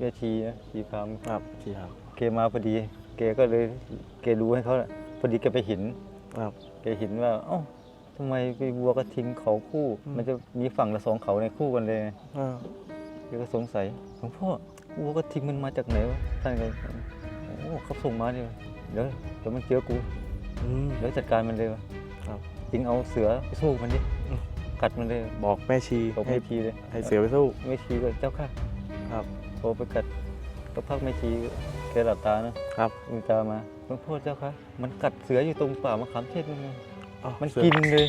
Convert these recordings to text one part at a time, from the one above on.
เวทีนะทีพรามครับพี่ครับแกมาพอดีแกก็เลยแกรู้ให้เขาน่ะพอดีแกไปเห็น ครับ แกเห็นว่า เอ้าทำไมไปวัวกระทิงเขาคู่ อืม มันจะมีฝั่งละสองเขาในคู่กันเลยอ่าแกก็สงสัยหลวงพ่อวัวกระทิงมันมาจากไหนวะท่านก็โอ้เขาส่งมาเนี่ยเดี๋ยวเดี๋ยวมันเจอกู อืม เดี๋ยวจัดการมันเลยวะครับ จริงเอาเสือไปสู้มันดิอืมกัดมันเลยบอกแม่ชีบอกให้ไม่ทีเลยให้เสือไปสู้ ไม่ชีก็เจ้าค่ะครับ โทรไปกัดก็พักไม่ชีแกหลับตานะครับลืมตามาหลวงพ่อเจ้าค่ะมันกัดเสืออยู่ตรงป่ามะขามเทศมันไงอ้าวมันเสือกินเลย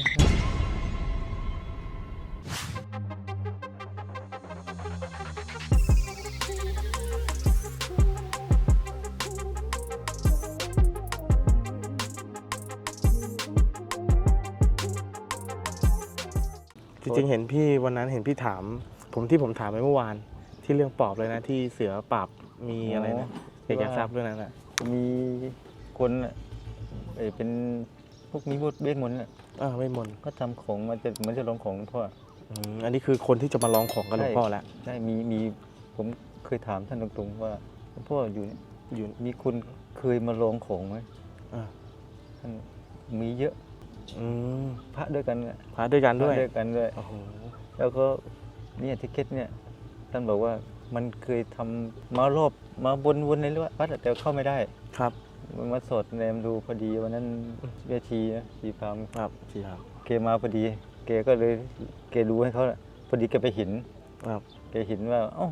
จริงๆเห็นพี่วันนั้นเห็นพี่ถาม ผมที่ผมถามไปเมื่อวาน ที่เรื่องปอบเลยนะที่เสือปราบมีอะไรนะอยากจะทราบเรื่องนั้นนะมีคนน่ะเอ่อเป็นพวกมีบุตรเบสมนต์น่ะอ่าไม่มนต์ก็ทำของมันจะเหมันจะลงของหลวงพ่อ อืมอันนี้คือคนที่จะมาลองของกับหลวงพ่อแล้วใช่มีมีผมเคยถามท่านตรงๆว่าหลวงพ่ออยู่เนี่ยอยู่มีคนเคยมาลองของไหมอ่าท่านมีเยอะอืมพระด้วยกันน่ะพาด้วยกันด้วยพระด้วยกันด้วย โอ้โหแล้วก็เนี่ยทิเก็ตเนี่ย ท่านบอกว่ามันเคยทำมารอบมาวนวนในวัดอะแต่เข้าไม่ได้ครับมันมาสดแนมดูพอดีวันนั้นเวทีนะทีพรามครับพี่ครับแกมาพอดีแกก็เลยแกรู้ให้เขาน่ะพอดีแกไปเห็นครับแกเห็นว่าเอ้า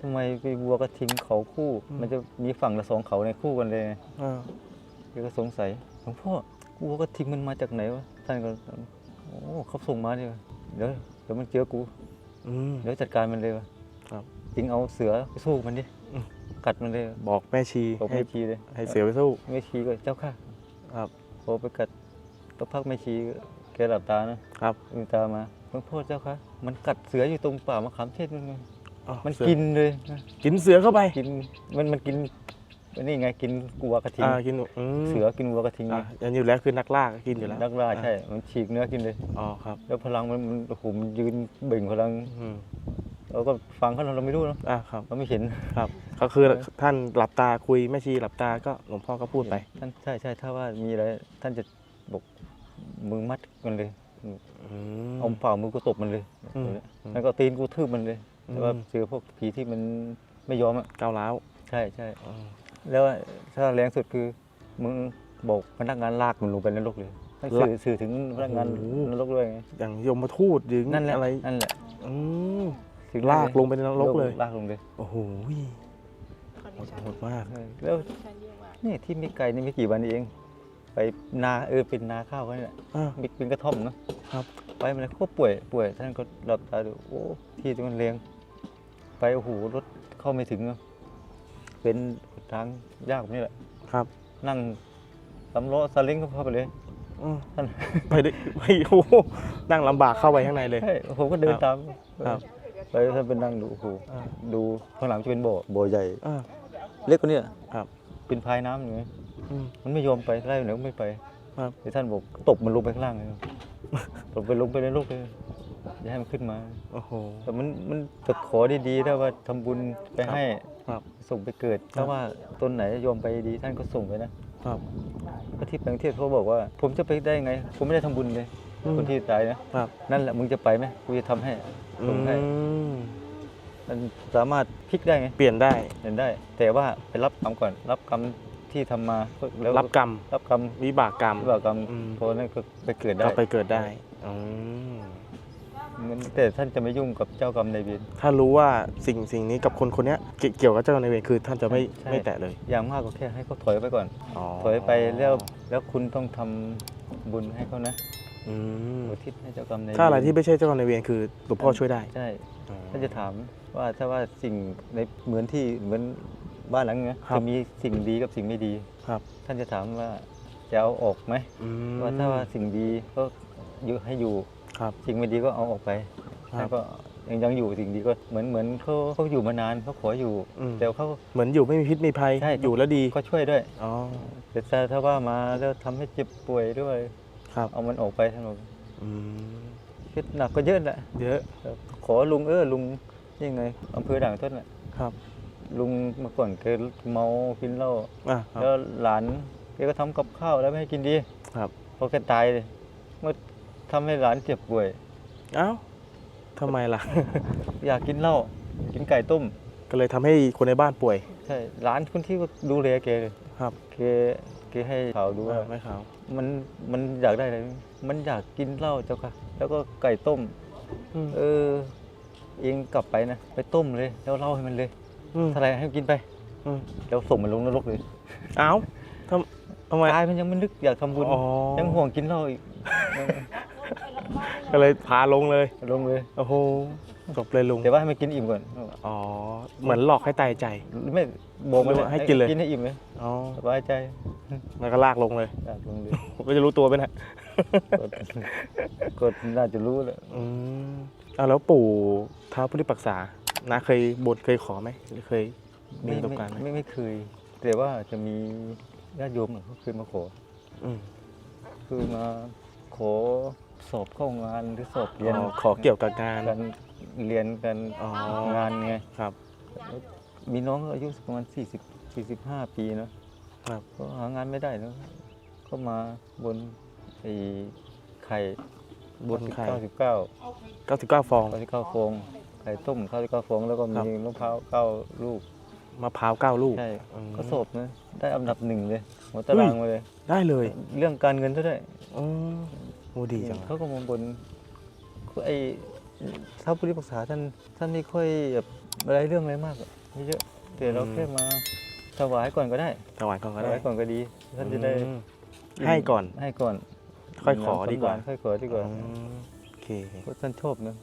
ทำไมไปวัวกระทิงเขาคู่อืมมันจะมีฝั่งละสองเขาในคู่กันเลยอ่าแกก็สงสัยหลวงพ่อวัวกระทิงมันมาจากไหนวะท่านก็โอ้เขาส่งมาเนี่ยเดี๋ยวเดี๋ยวมันเจอกูอืมเดี๋ยวจัดการมันเลยวะ ครับจริงเอาเสือไปสู้มันดิอืมกัดมันเลยบอกแม่ชีบอกให้ไม่ชีเลยให้เสือไปสู้ไม่ชีก็เจ้าค่ะครับโทรไปกัดก็พักไม่ชีแกหลับตานะครับลืมตามาหลวงพ่อเจ้าค่ะมันกัดเสืออยู่ตรงป่ามะขามเทศมันไงอ้าวมันเสือกินเลยนะกินเสือเข้าไปกินมันมันกินนี่ไงกินกัวกระทิงอ่ากินอืมเสือกินวัวกระทิงไงอะอันนี้อยู่แล้วคือนักล่าก็กินอยู่แล้วนักล่าอะใช่มันฉีกเนื้อกินเลยอ๋อครับ แล้วพลังมันมันโอ้โหมันยืนเบ่งพลังอืม เราก็ฟังเขาเราไม่รู้เนอะอะครับเราไม่เห็นครับก็คือท่านหลับตาคุยแม่ชีหลับตาก็หลวงพ่อก็พูดไปท่านใช่ใช่ถ้าว่ามีอะไรท่านจะบอกมือมัดมันเลยอืมเอาเปล่ามือกูตบมันเลยอืมแล้วก็ตีนกูทืบมันเลยอืมแต่ว่าเจอพวกผีที่มันไม่ยอมอะก้าวร้าวใช่ใช่อืมแล้วถ้าแรงสุดคือมึงบอกพนักงานลากมันลงไปนรกเลยให้สื่อสื่อถึงพนักงานนรกด้วยไงอย่างยมทูตหรือนั่นแหละอะไรนั่นแหละอืมถึง ลากลงไปในนรกเลย ลากลงเลยโอ้โหคอนดิชันโหดมากเออแล้วชันเยอะมากนี่ที่ไม่ไกลนี่ไม่กี่วันเอง ไปนาเออเป็นนาข้าวเขาเนี่ยอ่ามีเป็นกระท่อมเนอะครับไปมันก็ป่วยป่วย ท่านก็หลับตาดูโอ้ที่ตรงนั้นเลียง ไปโอ้โหรถเข้าไม่ถึงอะเป็นทางยากแบบนี่แหละครับ นั่งสำล้อซาเล้งเข้าไปเลยอืมท่านไปได้ไปโอ้โหนั่งลำบากเข้าไปข้างในเลยใช่ผมก็เดินครับตามครับ ไปท่านเป็นนั่งดูโอ้โหอ่า ดูข้างหลังจะเป็นบ่อบ่อใหญ่ อ่า เล็กกว่านี้ครับ เป็นพายน้ำอยู่ไงอืม มันไม่ยอมไปไล่ไปไหนก็ไม่ไปครับ แต่ท่านบอกตบมันลงไปข้างล่างเลย ตบไปลงไปในโลกเลยอย่าให้มันขึ้นมา โอ้โห แต่มันมันจะขอดีๆถ้าว่าทำบุญไปครับให้ครับส่งไปเกิด ครับถ้าว่าต้นไหนยอมไปดีท่านก็ส่งไปนะครับ ก็ที่แปลงเทศเขาบอกว่า ผมจะไปได้ไง ผมไม่ได้ทำบุญเลย อืม คนที่ตายนะครับ นั่นแหละมึงจะไปไหมกูจะทำให้อืส่งให้ม มันสามารถพลิกได้ไงเปลี่ยนได้เห็นได้ แต่ว่าไปรับกรรมก่อน รับกรรมที่ทำมาแล้วรับกรรมรับกรรมวิบากกรรม วิบากกรรมอืมพอนั้นก็ไปเกิดได้ก็ไปเกิดได้อืมมันแต่ท่านจะไม่ยุ่งกับเจ้ากรรมนายเวร ถ้ารู้ว่าสิ่งสิ่งนี้กับคนคนเนี้ยเกี่ยวเกี่ยวกับเจ้านายเวรคือท่านจะไม่ใช่ ไม่แตะเลยอย่างมากก็แค่ให้เขาถอยไปก่อนถอยไปแล้วแล้วคุณต้องทำบุญให้เขานะอืมอุทิศให้เจ้ากรรมนายเวรถ้าอะไรที่ไม่ใช่เจ้านายเวรคือหลวงพ่อช่วยได้ ใช่อ๋อ ท่านจะถามว่าถ้าว่าสิ่งในเหมือนที่เหมือนบ้านหลังเนี้ยครับจะมีสิ่งดีกับสิ่งไม่ดีครับท่านจะถามว่าจะเอาออกไหมอืมว่าถ้าว่าสิ่งดีก็อยู่ให้อยู่ครับ สิ่งไม่ดีก็เอาออกไปครับแล้วก็ยังยังอยู่สิ่งดีก็เหมือนเหมือนเขาเขาอยู่มานานเขาขออยู่อืมแต่เขา เหมือนอยู่ไม่มีพิษมีภัยใช่ อยู่แล้วดีก็ช่วยด้วย อ๋อแต่ถ้าถ้าว่ามาแล้วทำให้เจ็บป่วยด้วย ครับเอามันออกไปท่านบอกอืม คิดหนักก็เยอะแหละเยอะขอลุงเออลุงยังไงอำเภอด่างต้นน่ะครับมลุงเมื่อก่อนแกเมากินเหล้าอะครับแล้วหลานแกก็ทำกับข้าวแล้วไม่ให้กินดีครับพอแกตายเลยเมื่อทำให้หลานเจ็บป่วย เอ้าทำไมล่ะ อยากกินเหล้ากินไก่ต้ม ก็เลยทำให้คนในบ้านป่วย ใช่หลานคนที่ดูแลแกเลยครับ แกแกให้ข่าวดูว่าไม่ขาวมันมันอยากได้อะไร มันอยากกินเหล้าเจ้าค่ะ แล้วก็ไก่ต้ม อืม เออ เองกลับไปนะ ไปต้มเลย แล้วเล่าให้มันเลยอืมเท่าไหรให้มันกินไปอืม แล้วส่งมันลงนรกเลยเอ้าทำทำไม ตายมันยังไม่นึกอยากทำบุญ อ๋อ ยังห่วงกินเหล้าอีก ก็เลยพาลงเลย ลงเลยโอ้โหจบเลยลุง แต่ว่าให้มันกินอิ่มก่อนอ๋อ เหมือนหลอกให้ตายใจ ไม่บอกมันหรือว่าให้กินเลย กินให้อิ่มเลยอ๋อสบายใจ แล้วก็ลากลงเลยอยากลงเลยผมก็จะรู้ตัวไหมเนะก็ก็น่าจะรู้แหละอืมเอาแล้วปู่ท้าวพุทธิปักษานาเคยบนเคยขอไหมหรือเคยมีประสบการณ์ไหมไม่ไม่เคย แต่ว่าจะมีญาติโยมเขาเคยมาขอ อืมคือมาขอ สอบเข้างานหรือสอบเรียนอ๋อขอเกี่ยวกับงานการเรียนกันอ๋องานไงครับ มีน้องอายุประมาณ 40 45 ปีเนาะครับ ก็หางานไม่ได้เนอะก็มาบนไอ้ไข่บนไข่ 99 99 ฟอง 99ฟองไข่ต้ม99ฟองแล้วก็ครับมีมะพร้าวเก้าลูกมะพร้าวเก้าลูก ใช่อืม ก็สอบนะได้อันดับหนึ่งเลยหัวตารางมาเลย ได้เลย เรื่องการเงินเท่าได้อืม โอ้ดีจังเขาก็มาบนไอ้ถ้าผู้ที่ปรึกษาท่านท่านไม่ค่อยแบบอะไรเรื่องอะไรมากอะไม่เยอะแต่เราแค่มาถวายก่อนก็ได้ถวายก่อนถก็ได้วายก่อนก็ดี ท่านจะได้อืมให้ก่อนให้ก่อน ค่อยขอดีกว่า ค่อยขอดีกว่าอืมโอเคเพราะท่านชอบนะ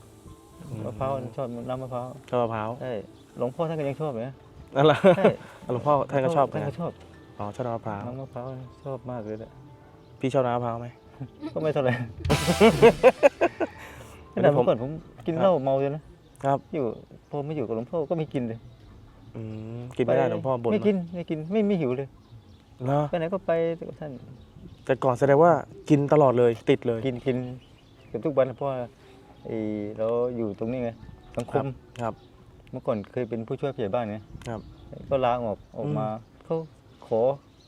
อืมมะพร้าวท่านชอบน้ำมะพร้าวชอบมะพร้าวใช่หลวงพ่อท่านก็ยังชอบเลยนะนั่นแหละใช่หลวงพ่อท่านก็ชอบเหมือท่านนกัก็นชอบอ๋อชอบน้ำมะพร้าวน้ำมะพร้าวชอบมากเลยแหละพี่ชอบน้ำมะพร้าวไหม ก็ไม่เท่าไหร่อันแต่นี้ผมเมื่อก่อนผมกินเหล้าเมาเลยนะครับอยู่พอไม่อยู่กับหลวงพ่อก็ไม่กินเลยอืมกินไม่ได้ปหลวงพ่อบ่นไม่ไหมกินไม่กินไม่ไม่หิวเลยเหรอไปไหนก็ไปกับท่านแต่ก่อนแสดงว่ากินตลอดเลยติดเลยกินกินเกือบทุกวันเพราะว่าไอ้เราอยู่ตรงนี้ไงสังคมครับ เมื่อก่อนเคยเป็นผู้ช่วยผู้ใหญ่บ้านไงครับก็ลาออกออกมาเขาขอ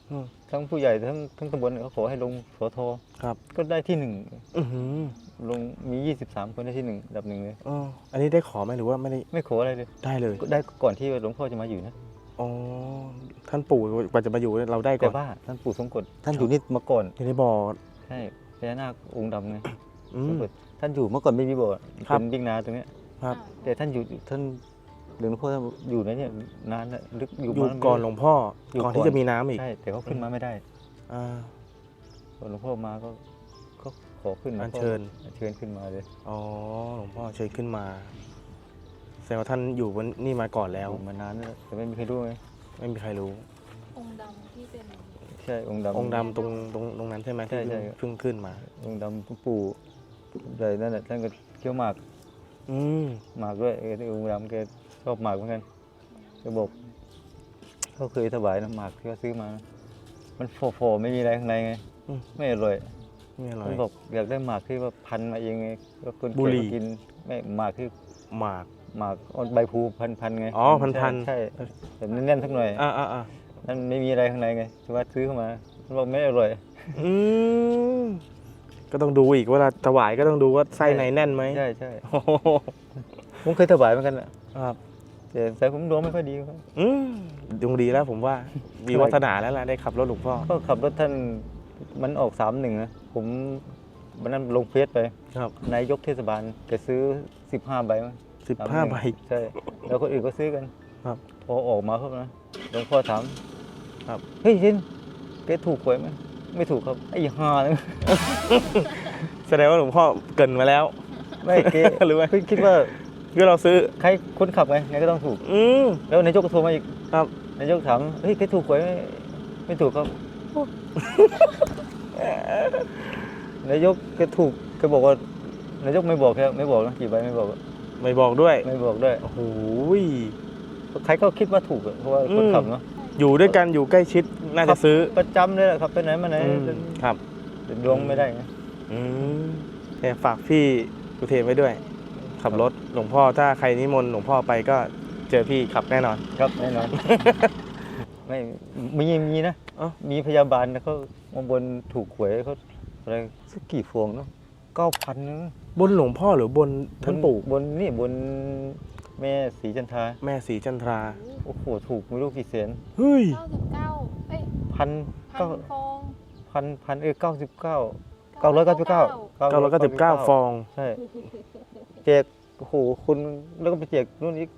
อืม ทั้งผู้ใหญ่ทั้งทั้งตำบลเขาขอให้ลงสอทอครับก็ได้ที่หนึ่งอือหือลงมี 23 คนได้ที่หนึ่งอันดับหนึ่งเลยอ๋ออันนี้ได้ขอไหมหรือว่าไม่ได้ไม่ขออะไรเลยได้เลยก็ได้ก่อนที่หลวงพ่อจะมาอยู่นะอ๋อท่านปู่กว่าจะมาอยู่เราได้ก่แต่อนว่าท่านปู่ทรงกฎท่านอยู่นี่มาก่อนอยู่ในบ่อ ใช่พญานาคองค์ดำไงอืทรมงกฎท่านอยู่เมื่อก่อนไม่มีโบสถ์ครับ เป็นบิ๊กนาตรงเนี้ย ครับ แต่ท่านอยู่ท่าน หลวงพ่อท่านอยู่ในเนี่ยนานแล้วลึกอยู่อยู่มาก่อนหลวงพ่ออยู่ก่อนก่ที่อนจะมีน้ำอีกใช่แต่เขาขึ้นมาไม่ได้อ่าพอหลวงพ่อมาก็ก็ขอขึ้นอัญเชิญ อัญเชิญขึ้นมาเลยอ๋อหลวงพ่อเชิญขึ้นมาแสดงว่าท่านอยู่บนนี่มาก่อนแล้วอยู่มานานแล้วแต่ไม่มีใครรู้ไงไม่มีใครรู้ องค์ดำที่เป็นใช่องค์ดำ องค์ดำตรงตรงตรงนั้นใช่ไหมใช่ที่ใช่เพิ่งขึ้นมา องค์ดำปู่ใหญ่นั่นแหละท่านก็เคี้ยวหมาก อืมหมากด้วยเออที่องค์ดำแกชอบหมากเหมือนกันแกบอกเขาเคยถวายนะหมากที่เขาซื้อมานะมันโฟๆไม่มีอะไรข้างในไงอืม ไม่อร่อยนี่อร่อมัยนบอกอยากได้หมากที่ว่าพันมาเองไงแล้วคนบุหรี่แก่มากินไม่หมากที่หมาก หมากเอาใบพลูพันพันๆไงอ๋อพันๆ ใช่ใช่แบบแน่นๆสักหน่อย อ่าอ่าอ่านั่นไม่มีอะไรข้างในไงที่ว่าซื้อเข้ามามันบอกไม่อร่อย อืม ก็ต้องดูอีกเวลาถวายก็ต้องดูว่าไส้ในแน่นไหมใช่ใช่โอ้โหผมเคยถวายเหมือนกันแหละครับแต่แต่ผมดวงไม่ค่อยดีครับอืมดวงดีแล้วผมว่ามีวัฒนาแล้วล่ะได้ขับรถหลวงพ่อก็ขับรถท่านมันออกสามหนึ่งนะผมวันนั้นลงเฟซไปครับนายกเทศบาลแกซื้อสิบห้าใบมั้งสิบห้า31ใบใช่แล้วคนอื่นก็ซื้อกันครับพอออกมาครับนะหลวงพ่อถามครับเฮ้ยชินแกถูกหวยไหม ไม่ถูกครับ ไอ้ห่าเลยแสดงว่าหลวงพ่อเกรินมาแล้ว ไม่เกหรือว่าคิดคิดว่าคือเราซื้อใครคนขับไงไงก็ต้องถูก อืมแล้วนายกก็โทรมาอีกครับนายกถามเฮ้ยแกถูกหวยไหมไม่ถูกครับนายกแกถูกแกบอกว่านายกไม่บอกแค่ไม่บอกนะกี่ใบไม่บอกไม่บอกด้วย ไม่บอกด้วยโอ้โหใครก็คิดว่าถูกอะเพราะว่าคนอืมขับเนาะ อยู่ด้วยกันอยู่ใกล้ชิดน่าจะซื้อประจำเลยแหละครับไปไหนมาไหนอืมครับแต่ดวงไม่ได้ไง อืมเนี่ยฝากพี่กุเทนไว้ด้วย ขับรถหลวงพ่อถ้าใครนิมนต์หลวงพ่อไปก็เจอพี่ขับแน่นอน ครับแน่นอน ไม่มีมีนะเอ้า มีพยาบาลนะเขามาบนถูกหวยเขาอะไรสักกี่ฟวงเนาะเก้าพันนึงบนหลวงพ่อหรือบนท่านปู่บนนี่บน แม่สีจันทราแม่สีจันทราโอ้โหถูกไม่รู้กี่แสนเฮ้ยเก้าสิบเก้าเอ้ยพันพัเก้านฟองพันพันเออเก้าสิบเก้าเก้าร้อยเก้าสิบเก้า999ฟองใช่แจกโอ้โหคุณแล้วก็ไปแจกนู่นอีก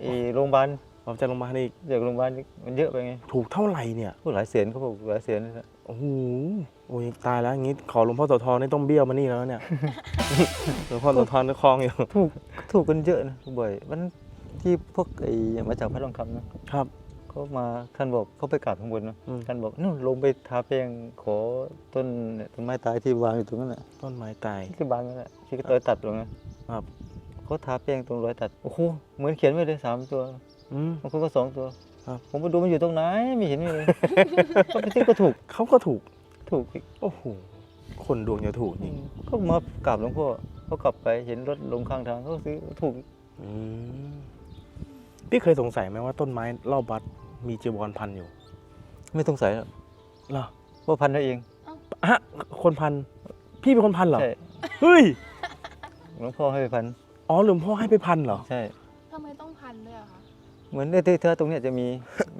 ไอ้โรงพยาบาลผมจะลงมาอีกแจกโรงพยาบาลอีกมันเยอะไปไงถูกเท่าไหร่เนี่ยพูดหลายแสนเขาบอกหลายแสนเลยนะโอ้โหโอ้ยตายแล้วอย่างงี้ขอหลวงพ่อโสธรนี่ต้องเบี้ยวมานี่แล้วเนี่ย หลวงพ่อโสธรก็คลองอยู่ ถูกถูกกันเยอะนะบ่อยมันที่พวกไอ้มาจากพระทองคำนะครับ เขามาท่านบอกเขาไปกราบข้างบนนะอืม ท่านบอกนู่นลงไปทาแป้งขอต้นเนี่ยต้นไม้ตายที่วางอยู่ตรงนั้นแหละต้นไม้ตาย ที่บางนั่นแหละที่รอยตัดตรงนั้นครับ เขาทาแป้งตรงรอยตัดโอ้โหเหมือนเขียนไว้เลยสามตัวอืม บางคนก็สองตัวครับ ผมไปดูมันอยู่ตรงไหนไม่เห็นมีเลย ก็ไปซื้อก็ถูกเขาก็ถูก ถูกอีกโอ้โหคนดวงจะถูกจริงก็มากราบหลวงพ่อเขากลับไปเห็นรถลงข้างทางเขาซื้อถูกอืมพี่เคยสงสัยไหมว่าต้นไม้รอบวัดมีจีวรพันอยู่ ไม่สงสัยหรอกเหรอว่าพันได้เองฮะคนพัน พี่เป็นคนพันเหรอใช่เฮ้ยหลวงพ่อให้ไปพันอ๋อหลวงพ่อให้ไปพันเหรอใช่ทำไมต้องพันด้วยอะคะเหมือนในเธอตรงเนี้ยจะมี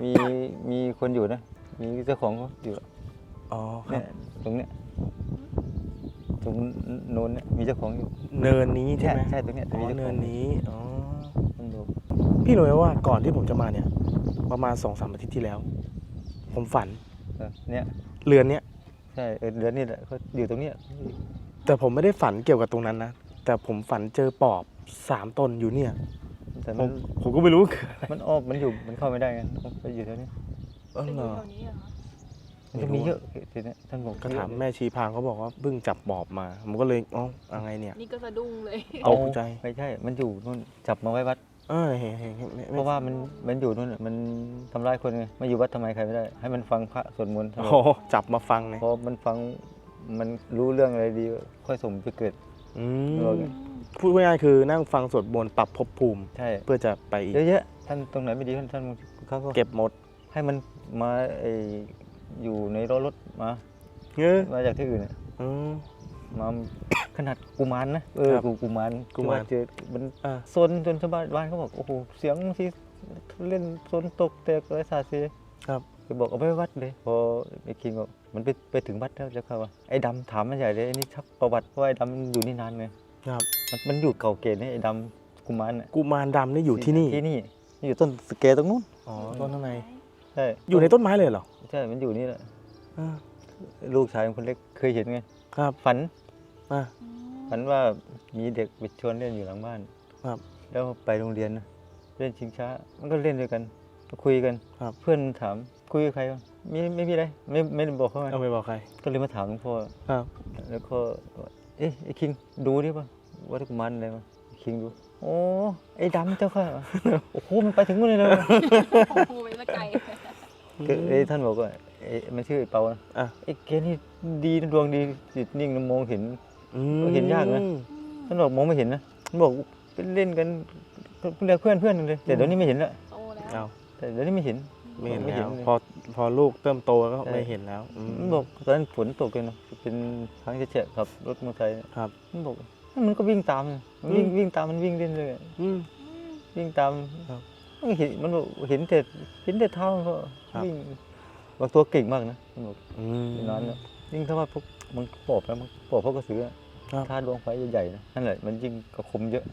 มีมีคนอยู่นะ มีเจ้าของเขาอยู่ อ๋อครัเนี่บยตรงเนี้ยตรงโน้นเนี่ยมีเจ้าของอยู่เนินนี้ใช่ไหมใช่ตรงเนี้ยอ๋มีอเจ้าขเนิองนนี้อ๋อมันดูพี่รู้ไหมว่าก่อนที่ผมจะมาเนี่ย ประมาณสองสามอาทิตย์ที่แล้ว ผมฝันเออเนี่ยเรือนเนี้ยใช่เออเดือนนี้แหละเขาอยู่ตรงเนี้ยแต่ผมไม่ได้ฝันเกี่ยวกับตรงนั้นนะแต่ผมฝันเจอปอบสามตนอยู่เนี่ยแต่ผมันมผมก็ไม่รู้คือมันอ้อมมันอยู่มันเข้าไม่ได้ไงมันไปอยู่แถวนี้เออเป็นเหอรอยู่แถวนี้เหรอคะ มันจะมีเยอะทีเนี้ยท่านบอกก็ถามเยอะแม่ชีพรางเขาบอกว่าเพิ่งจับปอบมาผมก็เลยอ๋ออะไรเนี่ยนี่ก็สะดุ้งเลย ตกใจไม่ใช่ มันอยู่นู่นจับมาไว้วัด เออเห็นเห็นเห็นไม่เพราะว่ามันมันอยู่นู่นน่ะมันทำร้ายคนไงมาอยู่วัดทำไมใครไม่ได้ ให้มันฟังพระสวดมนต์โอ้โหจับมาฟังเลยพอมันฟังมันรู้เรื่องอะไรดี ค่อยส่งไปเกิด อืเออมพูดง่ายๆคือนั่งฟังสวดมนต์ปรับภพภูมิ ใช่ เพื่อจะไปอีกเยอะๆท่านตรงไหนไม่ดีท่านท่านเขาก็เก็บหมดให้มันมาไอ อยู่ในรถรถมาเงี้ยมาจากที่อื่นน่ะอืม มาขนาดกุมารนะเออครับกูกุมารกุมาร ที่ว่เจอมันอ่าซนจนชาวบ้านบ้านเขาบอกโอ้โหเสียงที่เล่นซนตกแตกอะไรสาดเสีย ครับไปบอกเอาไปวัดเลยพอไอ้คิงบอกมันไปไปถึงวัดแล้วจะเข้าว่าไอ้ดำถามมันใหญ่เลยไอ้นี่ชักประวัติเพราะว่าไอ้ดำมันอยู่นี่นานไงครับ มันมันอยู่เก่าเกณฑ์นี่ไอ้ดำกุมารน่ะกุมารดำนี่อยู่ที่นี่ ที่นี่อยู่ต้นสเกตตรงนู้นอ๋อต้นข้างใน ใช่อยู่ในต้นไม้เลยเหรอใช่มันอยู่นี่แหละอ่าลูกชายคนเล็กเคยเห็นไงครับฝันอ่าอืมฝันว่ามีเด็กไปชวนเล่นอยู่หลังบ้าน ครับ แล้วไปโรงเรียนนะเล่นชิงช้า มันก็เล่นด้วยกันก็คุยกันครับ เพื่อนถามคุยกับใครวะมีไม่มีอะไรไม่ไม่ได้บอกเขาไงเอาไปบอกใครก็เลยมาถามหลวงพ่อครับ แล้วก็ว่าเอ๊ะไอ้คิงดูดิป่ะว่ากุมารอะไรวะไอ้คิงดู โอ้ไอ้ดำเจ้าค่ะ โอ้โหมันไปถึงนู่นเลยเลยโอ้โหไปละไกล ก็เอ้ยท่านบอกว่าเอ้ยมันชื่อไอ้เปานะอะ ไอ้เกนี่ดีนะดวงดีจิตนิ่งนะมองเห็นอืก็เห็นยากนะ ท่านบอกมองไม่เห็นนะท่านบอกเป็นเล่นกันเพื่อนเพื่อนเพื่อนกันเลยแต่เดี๋ยวนี้ไม่เห็นแล้วโตแล้วเอาแต่เดี๋ยวนี้ไม่เห็น ไม่เห็นไม่เห็แล้นวเลยพอพอลูกเริ่มโตก็ใช่ไม่เห็นแล้วอืมมันบอกตอนนั้นฝนตกเลยนะเป็นทางเฉะๆขับรถมอเตอร์ไซค์ครับ มันบอกมันก็วิ่งตามเลยมันวิ่งอืมวิ่งตามมันวิ่งเล่นเลยอืมอืมวิ่งตามครับมัน เห็นมันบอกเห็นแต่เห็นแต่เท้ามันก็ครับ วิ่งบางตัวเก่งมากนะมันบอกอืมนอนเนี่ยยิ่งถ้าว่าพวกมันปอบแล้วมันปอบพวกกระสืออะครับ ถ้าดวงไฟใหญ่ๆนะนั่นแหละมันยิ่งกระคมเยอะ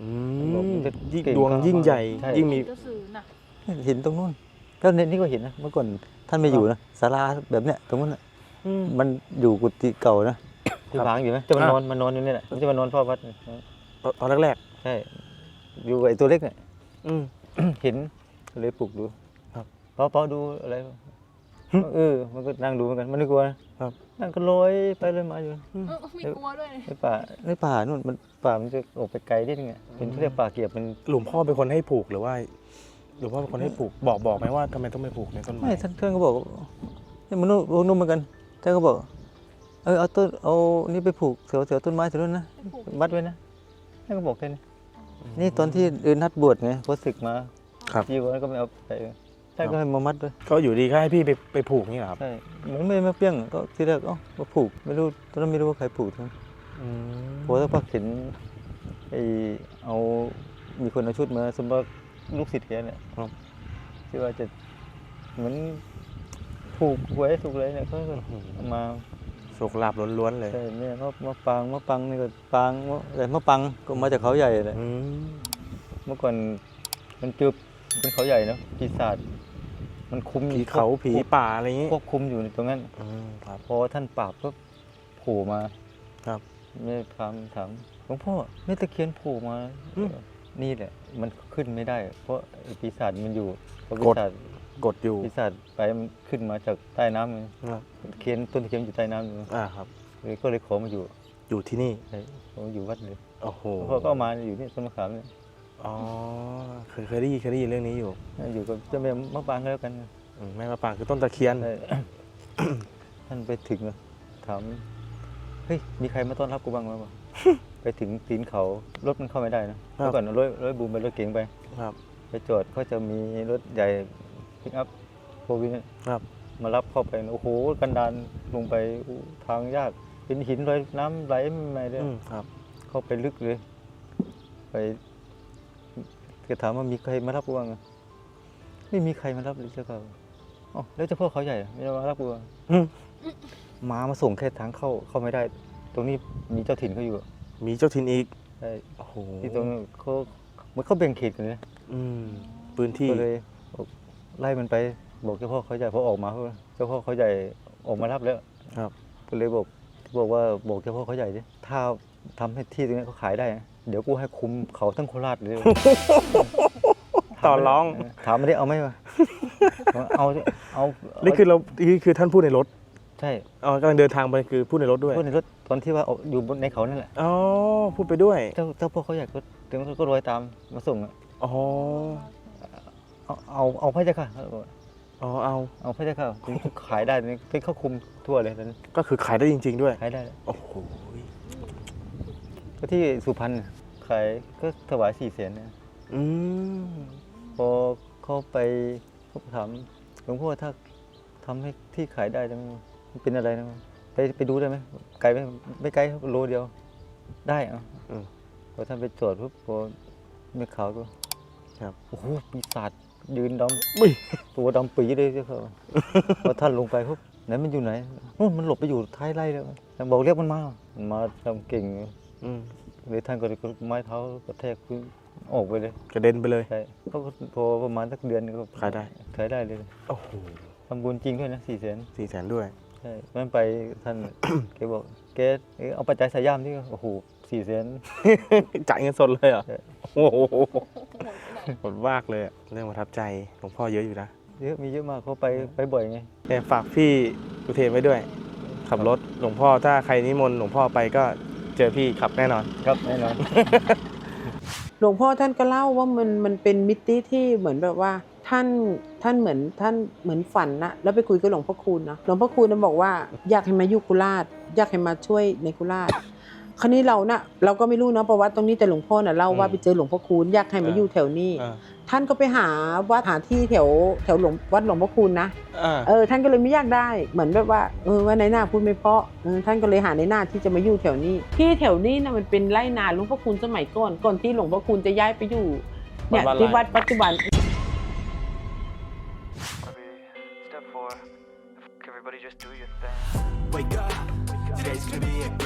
อืบอกมมันจะยิ่งเก่งดวงกว่ายิ่งใหญ่ ใช่ ยิ่งมีก็สื่อน่ะเห็นตรงนู้นก็เนนี่ก็เห็นนะเมื่อก่อนท่านไม่อยู่นะศาลาแบบเนี้ยตรงนู้นน่ะอืม มันอยู่กุฏิเก่านะที่วางอยู่ไหมจะมาอะ นอนมานอนอยู่นี่แหละมันจะมานอนเฝ้าวัดเนี่ยตอนตอนแรกใช่อยู่กับไอ้ตัวเล็กเนี่ยๆอืม เห็นก็เลยปลุกดูครับเปาเปาดูอะไรวะเออมันก็นั่งดูเหมือนกันมันไม่กลัวนะครับ นั่งก็ลอยไปเลยมาอยู่เออมีกลัวด้วยในป่าในป่านู่นมันป่ามันจะออกไปไกลนิดนึงอะเป็นที่เรียกป่าเกียบมันหลวงพ่อเป็นคนให้ผูกหรือว่าหลวงพ่อเป็นคนให้ผูกบอกบอกไหมว่าทำไมต้องไปผูกในต้นไม้ไม่ท่านท่านก็บอกเนี่ยมันนุ่มนุ่มเหมือนกันท่านก็บอกเออเอาต้นเอานี่ไปผูกเสือเสือต้นไม้เสือต้นนะวัดไว้นะท่านก็บอกแค่นี้ นี่ตอนที่เดินนัดบวชไงพอศึกมาครับ จีวรก็ไม่เอาไปท่านก็ให้มามัดด้วยก็อยู่ดีก็ให้พี่ไปไปผูกนี่เหรอครับใช่เหมือนไม่มาเปี้ยงก็ที่แรกเอ้ามาผูกไม่รู้ตอนนั้นไม่รู้ว่าใครผูกทั้งอืมพอสักพักเห็นไอเอามีคนเอาชุดมาสมมติว่าลูกศิษย์แกเนี่ยครับที่ว่าจะเหมือนผูกไว้ถูกเลยเนี่ยเขาก็เอามา โชคลาภล้วนๆเลยใช่เนี่ยมะมะปางมะปังนี่ก็ปางมะอะไรมะปังก็มาจากเขาใหญ่เลยอืมเมื่อก่อนมันจืบเป็นเขาใหญ่เนอะปีศาจมันคุมอผียู่เขาผีป่าอะไรอย่างงี้ควบคุมอยู่ในตรงนั้น อืมครับ พอท่านปราบก็โผล่มาครับไม่ถามถามหลวงพ่อไม่ตะเคียนโผล่มา อืม นี่แหละมันขึ้นไม่ได้ เพราะไอ้ปีศาจมันอยู่พอกปีดศาจ กดอยู่ปีศาจไปมันขึ้นมาจากใต้น้ำเลยครับตะเคียนต้นตะเคียนอยู่ใต้น้ำอยู่อ่าครับ เลยก็เลยขอมาอยู่อยู่ที่นี่ใช่ขอมาอยู่วัดเลยโอ้โหหลวงพ่อก็เอามาอยู่นี่ต้นมะขามเนี่ยอ๋อเคยเคยได้ยินเคยได้ยินเรื่องนี้อยู่ อยู่กับเจ้าแม่มะปรางก็แล้วกันอืมแม่มะปรางคือต้นตะเคียน ใช่ ท่านไปถึงอะถามเฮ้ยมีใครมาต้อนรับกูบ้างไหมวะไปถึงตีนเขารถมันเข้าไม่ได้นะเมื่อก่อนรถรถบูมไปรถเก๋งไป ครับ ไปจอดก็จะมีรถใหญ่ พิกอัพโฟวินครับ มารับเข้าไปโอ้โหกันดานลงไปอู้ทางยากเป็นหินลอยน้ำไหลไม่ได้อืมครับ เข้าไปลึกเลย ไปก็ถามว่ามีใครมารับกูบ้างอะไม่มีใครมารับเลยเจ้าค่ะอ๋อแล้วเจ้าพ่อเขาใหญ่อะไม่มารับกูอะอืมมามาส่งแค่ทางเข้าเข้าไม่ได้ ตรงนี้มีเจ้าถิ่นเขาอยู่อะมีเจ้าถิ่นอีกใช่โอ้โหที่ตรงนั้นเขาเหมือนเขาแบ่งเขตกันเลยนะอืมพื้นที่ก็เลย ไล่มันไปบอกเจ้าพ่อเขาใหญ่พอออกมาเจ้าพ่อเขาใหญ่ออกมารับแล้วครับก็เลยบอกบอกว่าบอกเจ้าพ่อเขาใหญ่ดิถ้าทำให้ที่ตรงนี้เขาขายได้นะเดี๋ยวกูให้คุมเขาทั้งโคราชเลยต่อร้องเถามไม่ได้เอาไหมวะเอาสิเอาเอานี่คือเรานี่คือท่านพูดในรถ ใช่อ๋อกำลังเดินทางไปคือพูดในรถด้วยพูดในรถตอนที่ว่าเอาอยู่บนในเขานั่นแหละอ๋อพูดไปด้วยเจ้าเจ้าพ่อเขาใหญ่ก็ถึงก็รวยตามมาส่งอะอ๋อ เอาเอาเอาพระเจ้าค่ะอ๋อเอาเอาพระเจ้าค่ะถึงขายได้นี่เป็นเขาคุมทั่วเลยตอนนั้นก็คือขายได้จริง ๆ ด้วย ขายได้ โอ้โหก็ที่สุพรรณน่ะขายก็ถวายสี่แสนนะอืมพอเขาไปเขาถามหลวงพ่อถ้าทำให้ที่ขายได้แล้วมันเป็นอะไรนะไปไปดูได้ไหมไกลไหมไม่ไกลครับโลเดียว ได้เอะอืมพอท่านไปตรวจปุ๊บพอไม่ขาวก็ครับ โอ้โหปีศาจ ยืนดอุ้ยำตัวดำปีเลยเจ้าเขาพอท่านลงไปปุ๊บไหนมันอยู่ไหนนู่นมันหลบไปอยู่ท้ายไร่แล้วท่านบอกเรียกมันมา มันมาทำเก่งอืมเลยท่านก็เลยไม้เท้ากระแทกพื้นออกไปเลย กระเด็นไปเลยใช่เขาก็พอประมาณสักเดือนก็ขายได้ขายได้เลยโอ้โหทำบุญจริงด้วยนะสี่แสนสี่แสนด้วยใช่นั่นไปท่านแกบอกแกเอ้ยเอาปัจจัยสายยามที่โอ้โหสี่แสนจ่ายเงินสดเลยเหรอใช่โอ้โห โอ้โหไปไหนหดมากเลยอะเรื่องประทับใจหลวงพ่อเยอะอยู่นะเยอะมีเยอะมากเขาไปไปบ่อยไงเนี่ยฝากพี่อุเทนไว้ด้วย ขับรถหลวงพ่อถ้าใครนิมนต์หลวงพ่อไปก็เจอพี่ขับแน่นอน ครับแน่นอน หลวงพ่อท่านก็เล่าว่ามันมันเป็นมิติที่เหมือนแบบว่าท่านท่านเหมือนท่านเหมือนฝันนะแล้วไปคุยกับหลวงพ่อคูณนะหลวงพ่อคูณน่ะบอกว่าอยากให้มาอยู่กุราช อยากให้มาช่วยในกุราช คราวนี้เรานะ่ะเราก็ไม่รู้นะประวัติตรงนี้แต่หลวงพ่อน่ะเล่าว่าอืมไปเจอหลวงพ่อคูณอยากให้มาอยู่แถวนี้อ่าท่านก็ไปหาวัดหาที่แถวแถวหลวงวัดหลวงพ่อคูณนะอ่าเออท่านก็เลยไม่อยากได้เหมือนแบบว่าเออว่าในหน้าพูดไม่เพราะเออท่านก็เลยหาในหน้าที่จะมาอยู่แถวนี้ ที่แถวนี้นะมันเป็นไร่นาหลวงพ่อคูณสมัยก่อนก่อนที่หลวงพ่อคูณจะย้ายไปอยู่เนี่ยวัดที่ไร่วัดปัจจุบัน Step four. Everybody just do your thing. Wake up, today's gonna be a